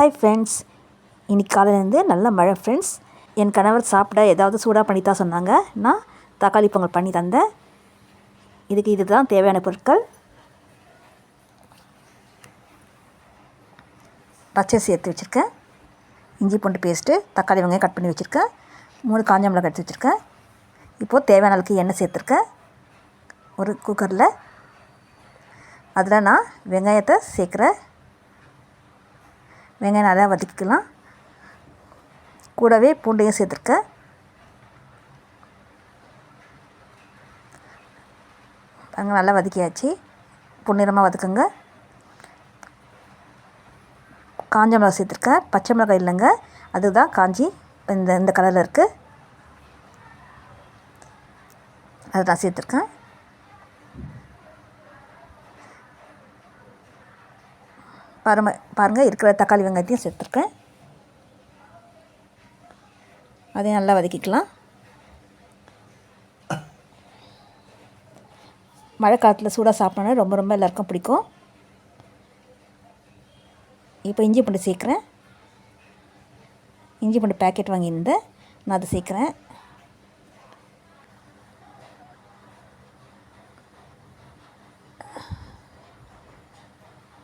Hi friends இன்னைக்கு காலையிலேருந்து நல்ல மழை ஃப்ரெண்ட்ஸ் என் கணவர் சாப்பிட ஏதாவது சூடாக பண்ணி தான் சொன்னாங்க. நான் தக்காளி பொங்கல் பண்ணி தந்தேன். இதுக்கு இதுதான் தேவையான பொருட்கள். பச்சை சேர்த்து வச்சுருக்கேன். இஞ்சி பூண்டு பேஸ்ட்டு தக்காளி வெங்காயம் கட் பண்ணி வச்சுருக்கேன். மூணு காஞ்ச மிளகாய் எடுத்து வச்சுருக்கேன். இப்போது தேவையான அளவுக்கு எண்ணெய் சேர்த்துருக்கேன். ஒரு குக்கரில் அதில் நான் வெங்காயத்தை சேர்க்குறேன். வெங்காயம் நல்லா வதக்கிக்கலாம். கூடவே பூண்டையும் சேர்த்துருக்கேன் அங்கே நல்லா வதக்கியாச்சு. பொன்னிறமாக வதக்குங்க. காஞ்ச மிளகா சேர்த்துருக்கேன் பச்சை மிளகாய் இல்லைங்க. அதுதான் காஞ்சி இந்த இந்த கலரில் இருக்குது அதை நான் சேர்த்துருக்கேன். பரம பாருங்கள் இருக்கிற தக்காளி வெங்காயத்தையும் சேர்த்துருக்கேன். அதையும் நல்லா வதக்கிக்கலாம். மழை காலத்தில் சூடாக சாப்பிட்டோன்னா ரொம்ப ரொம்ப எல்லாருக்கும் பிடிக்கும். இப்போ இஞ்சி பூண்டு சேர்க்குறேன். இஞ்சி பூண்டு பேக்கெட் வாங்கியிருந்தேன். நான் அதை சேர்க்குறேன்.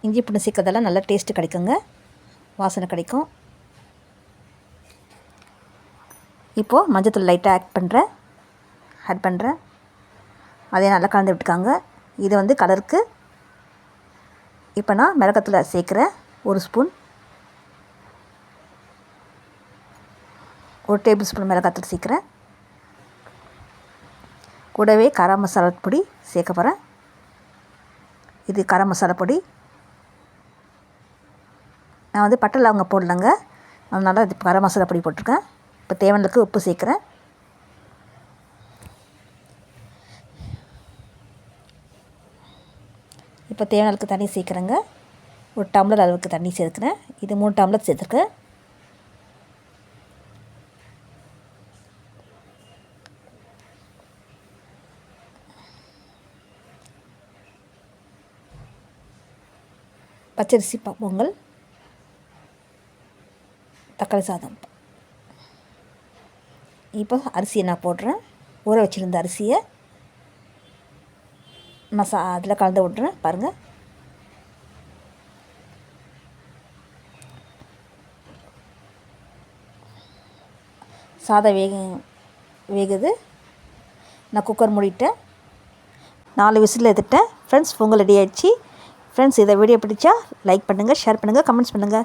இஞ்சி பூண்டு சேர்க்கறதெல்லாம் நல்லா டேஸ்ட்டு கிடைக்குங்க. வாசனை கிடைக்கும். இப்போது மஞ்சத்தூள் லைட்டாக ஆட் பண்ணுறேன் ஆட் பண்ணுறேன் அதே நல்லா கலந்து விட்டுக்காங்க. இது வந்து கலருக்கு. இப்போ நான் மிளகாத்தூள் சேர்க்குறேன் ஒரு ஸ்பூன் ஒரு டேபிள் ஸ்பூன் மிளகாத்தூள் சேர்க்குறேன். கூடவே கரம் மசாலா பொடி சேர்க்க போகிறேன் இது கரம் மசாலா பொடி. நான் வந்து பட்டை லவங்க போடலங்க. அதனால் இது கரம் மசாலா பொடி போட்டிருக்கேன். இப்போ தேவனுக்கு உப்பு சேர்க்குறேன். இப்போ தேவனுக்கு தண்ணி சேர்க்குறேங்க. ஒரு டம்ளர் அளவுக்கு தண்ணி சேர்க்குறேன். இது மூணு டம்ளர் சேர்த்துருக்கேன். பச்சரிசி பொங்கல். தக்காளி சாதம். இப்போ அரிசியை நான் போடுறேன் ஊற வச்சுருந்த அரிசியை மசா அதில் கலந்து விட்றேன் பாருங்கள் சாதம் வேக வேகுது. நான் குக்கர் மூடிட்டேன். நாலு விசில் எடுத்துட்டேன். ஃப்ரெண்ட்ஸ் பொங்கல் ரெடி ஆயிடுச்சு. ஃப்ரெண்ட்ஸ் இதை வீடியோ பிடிச்சா லைக் பண்ணுங்கள் ஷேர் பண்ணுங்கள் கமெண்ட்ஸ் பண்ணுங்கள்